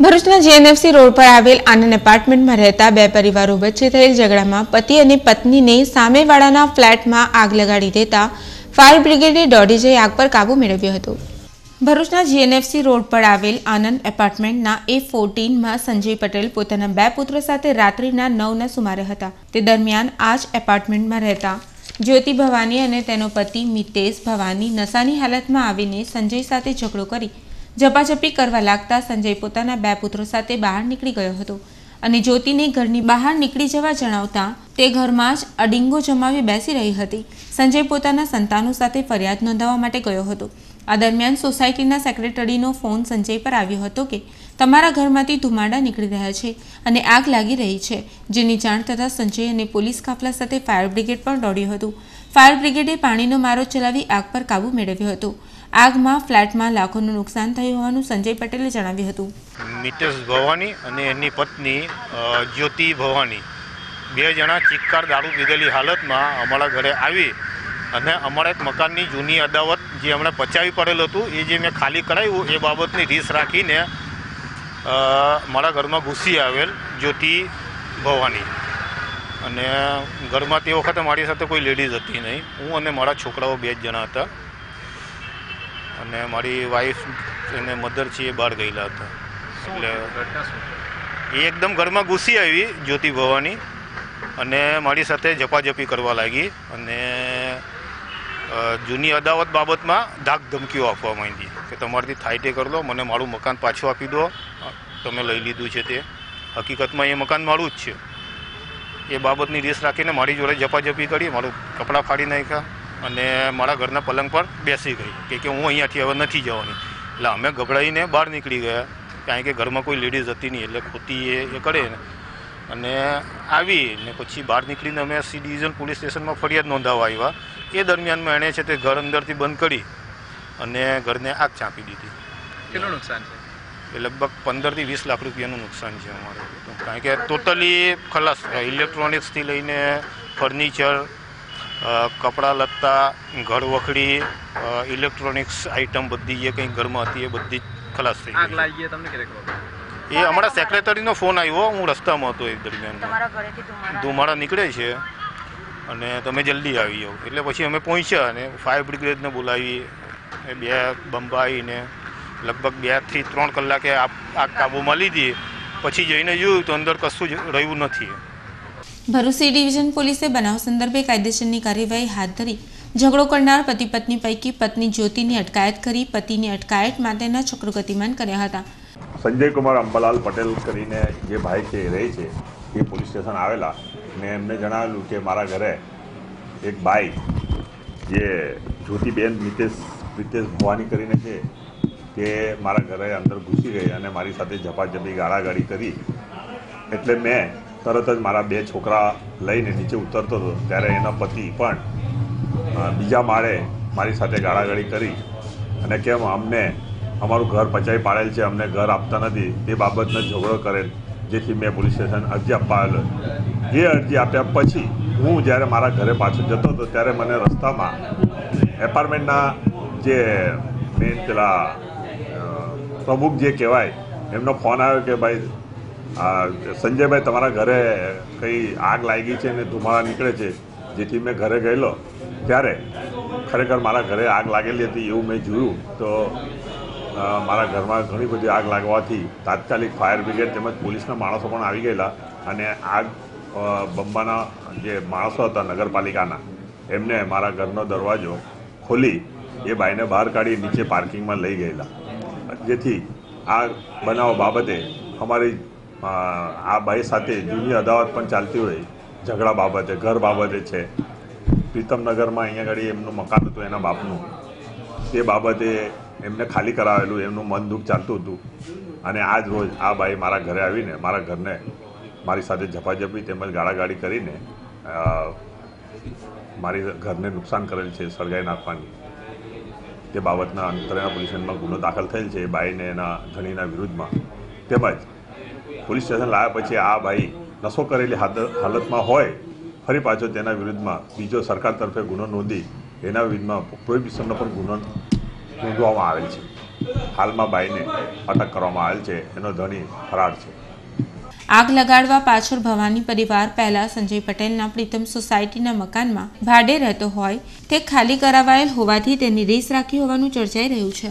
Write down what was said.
ભરૂચના GNFC road પર આવેલ આનંદ એપાર્ટમેન્ટમાં રહેતા બે પરિવારો વચ્ચે થયેલ ઝઘડામાં પતિ અને પત્નીને સામેવાળાના ફ્લેટમાં આગ લગાડી દેતા ફાયર બ્રિગેડે દોડી જઈ આગ પર કાબૂ મેળવ્યો હતો. ભરૂચના જીએનએફસી રોડ પર આવેલ આનંદ એપાર્ટમેન્ટના એ ફોર્ટીનમાં સંજય પટેલ પોતાના બે પુત્રો સાથે રાત્રિના નવના સુમારે હતા. તે દરમિયાન આ જ એપાર્ટમેન્ટમાં રહેતા જ્યોતિ ભવાની અને તેનો પતિ મિતેશ ભવાની નશાની હાલતમાં આવીને સંજય સાથે ઝઘડો કરી ઝપાઝપી કરવા લાગતા સંજય પોતાના બે પુત્રો સાથે બહાર નીકળી ગયો હતો અને જ્યોતિને ઘરની બહાર નીકળી જવા જણાવતા તે ઘરમાં જ અડિંગો જમાવી બેસી રહી હતી. સંજય પોતાના સંતાનો સાથે ફરિયાદ નોંધાવવા માટે ગયો હતો. આ દરમિયાન સોસાયટીના સેક્રેટરીનો ફોન સંજય પર આવ્યો હતો કે તમારા ઘરમાંથી ધુમાડા નીકળી રહ્યા છે અને આગ લાગી રહી છે, જેની જાણ થતાં સંજય અને પોલીસ કાફલા સાથે ફાયર બ્રિગેડ પણ દોડ્યું હતું. ફાયર બ્રિગેડે પાણીનો મારો ચલાવી આગ પર કાબૂ મેળવ્યો હતો. આગમાં ફ્લેટમાં લાખોનું નુકસાન થયું હોવાનું સંજય પટેલે જણાવ્યું હતું. મિતેશ ભવાની અને એની પત્ની જ્યોતિ ભવાની. બે જણા ચિક્કાર દારૂ પીધેલી હાલતમાં અમારા ઘરે આવી અને અમારા એક મકાનની જૂની અદાવત જે હમણાં પચાવી પડેલું હતું, એ જે મેં ખાલી કરાવ્યું, એ બાબતની રીસ રાખીને મારા ઘરમાં ઘૂસી આવેલ જ્યોતિ ભવાની. અને ઘરમાં તે વખતે મારી સાથે કોઈ લેડીઝ હતી નહીં. હું અને મારા છોકરાઓ બે જ જણા હતા. અને મારી વાઈફ અને મધર છે એ બહાર ગયેલા હતા. એટલે એ એકદમ ઘરમાં ઘૂસી આવી જ્યોતિ ભવાની અને મારી સાથે ઝપાઝપી કરવા લાગી અને જૂની અદાવત બાબતમાં ધાક ધમકીઓ આપવા માંડી કે તમારાથી થાય તે કરી લો મને મારું મકાન પાછું આપી દો. તમે લઈ લીધું છે તે. હકીકતમાં એ મકાન મારું જ છે. એ બાબતની રીસ રાખીને મારી જોડે ઝપાઝપી કરી મારું કપડાં ફાડી નાખ્યા. અને મારા ઘરના પલંગ પર બેસી ગઈ. કે કે હું અહીંયાથી હવે નથી જવાની. એટલે અમે ગભરાઈને બહાર નીકળી ગયા. કારણ કે ઘરમાં કોઈ લેડીઝ હતી નહીં એટલે ખોટી એ એ કરે ને. અને આવી ને પછી બહાર નીકળીને અમે સી ડિવિઝન પોલીસ સ્ટેશનમાં ફરિયાદ નોંધાવવા આવ્યા. એ દરમિયાનમાં એણે છે તે ઘર અંદરથી બંધ કરી અને ઘરને આગ ચાંપી દીધી. કેટલું નુકસાન છે? એ લગભગ પંદરથી વીસ લાખ રૂપિયાનું નુકસાન છે અમારે. તો કારણ કે ટોટલી ખલાસ ઇલેક્ટ્રોનિક્સથી લઈને ફર્નિચર કપડાં લત્તા ઘર વખડી ઇલેક્ટ્રોનિક્સ આઇટમ બધી જે કંઈ ઘરમાં હતી એ બધી જ ખલાસ થઈ આગ લાગી તમને એ અમારા સેક્રેટરીનો ફોન આવ્યો હું રસ્તામાં હતો એ દરમિયાન. ધુમાડા ધુમાડા નીકળે છે અને તમે જલ્દી આવી જાઓ. એટલે પછી અમે પહોંચ્યા અને ફાયર બ્રિગેડને બોલાવી એ બે બંબાઈને લગભગ બેથી ત્રણ કલાકે આ આગ કાબૂમાં લીધી. પછી જઈને જોયું તો અંદર કશું જ રહ્યું નથી. ભરૂચ ડિવિઝન પોલીસે બનાવ સંદર્ભે કાયદેસરની કાર્યવાહી હાથ ધરી ઝઘડો કરનાર પતિ પત્ની પૈકી પત્ની જ્યોતિની અટકાયત કરી, પતિની અટકાયત માટેના ચક્રો ગતિમાન કર્યા હતા. સંજય કુમાર અંબાલાલ પટેલ કરીને જે ભાઈ છે રહે છે, એ પોલીસ સ્ટેશન આવેલા. મેં એમને જણાવેલું કે મારા ઘરે એક બાઈ જે જ્યોતિબેન મિતેશ મિતેશ ભવાની કરીને છે, તે મારા ઘરે અંદર ઘૂસી ગઈ અને મારી સાથે ઝપાઝપી, ગાળાગાળી કરી. એટલે મેં તરત જ મારા બે છોકરા લઈને નીચે ઉતરતો હતો. ત્યારે એના પતિ પણ બીજા માળે મારી સાથે ગાળાગાળી કરી અને કેમ અમને અમારું ઘર પચાવી પાડેલ છે, અમને ઘર આપતા નથી, તે બાબતનો ઝઘડો કરેલ, જેથી મેં પોલીસ સ્ટેશન અરજી આપવા આવેલો એ અરજી આપ્યા પછી હું જ્યારે મારા ઘરે પાછો જતો હતો, ત્યારે મને રસ્તામાં એપાર્ટમેન્ટના જે મેન પેલા પ્રમુખ જે કહેવાય, એમનો ફોન આવ્યો કે ભાઈ સંજયભાઈ તમારા ઘરે કંઈ આગ લાગી છે ને ધુમાડા નીકળે છે, જેથી મેં ઘરે ગયેલો. ત્યારે ખરેખર મારા ઘરે આગ લાગેલી હતી એવું મેં જોયું. તો મારા ઘરમાં ઘણી બધી આગ લાગવાથી તાત્કાલિક ફાયર બ્રિગેડ તેમજ પોલીસના માણસો પણ આવી ગયેલા અને આગ બંબાના જે માણસો હતા નગરપાલિકાના, એમને મારા ઘરનો દરવાજો ખોલી એ બાઈને બહાર કાઢી નીચે પાર્કિંગમાં લઈ ગયેલા. જેથી આ બનાવ બાબતે અમારી આ બાઈ સાથે જૂની અદાવત પણ ચાલતી હોય. ઝઘડા બાબતે, ઘર બાબતે છે. પ્રીતમનગરમાં અહીંયા આગળ એમનું મકાન હતું, એના બાપનું. તે બાબતે એમને ખાલી કરાવેલું, એમનું મન દુઃખ ચાલતું હતું. અને આજ રોજ આ બાઈ મારા ઘરે આવીને, મારા ઘરને મારી સાથે ઝપાઝપી તેમજ ગાળાગાળી કરીને મારી ઘરને નુકસાન કરેલ છે સળગાઈ નાખવાની. તે બાબતના અંતરેના પોલીસમાં ગુનો દાખલ થયેલ છે. એ બાઈને એના ધણીના વિરુદ્ધમાં. તેમજ પોલીસ સ્ટેશન લાવ્યા પછી આ ભાઈ નશો કરેલી હાલતમાં હોય, ફરી પાછો તેના વિરુદ્ધમાં બીજો સરકાર તરફે ગુનો નોંધી એના વિરુદ્ધમાં પ્રોહિબિશનનો પણ ગુનો નોંધવામાં આવેલ છે. હાલમાં બાઈને અટક કરવામાં આવેલ છે. એનો ધણી ફરાર છે. આગ લગાડવા પાછળ ભવાની પરિવાર પહેલા સંજય પટેલના પ્રીતમ સોસાયટીના મકાનમાં ભાડે રહેતો હોય, તે ખાલી કરાવાયેલ હોવાથી તેની રીસ રાખી હોવાનું ચર્ચાઈ રહ્યું છે.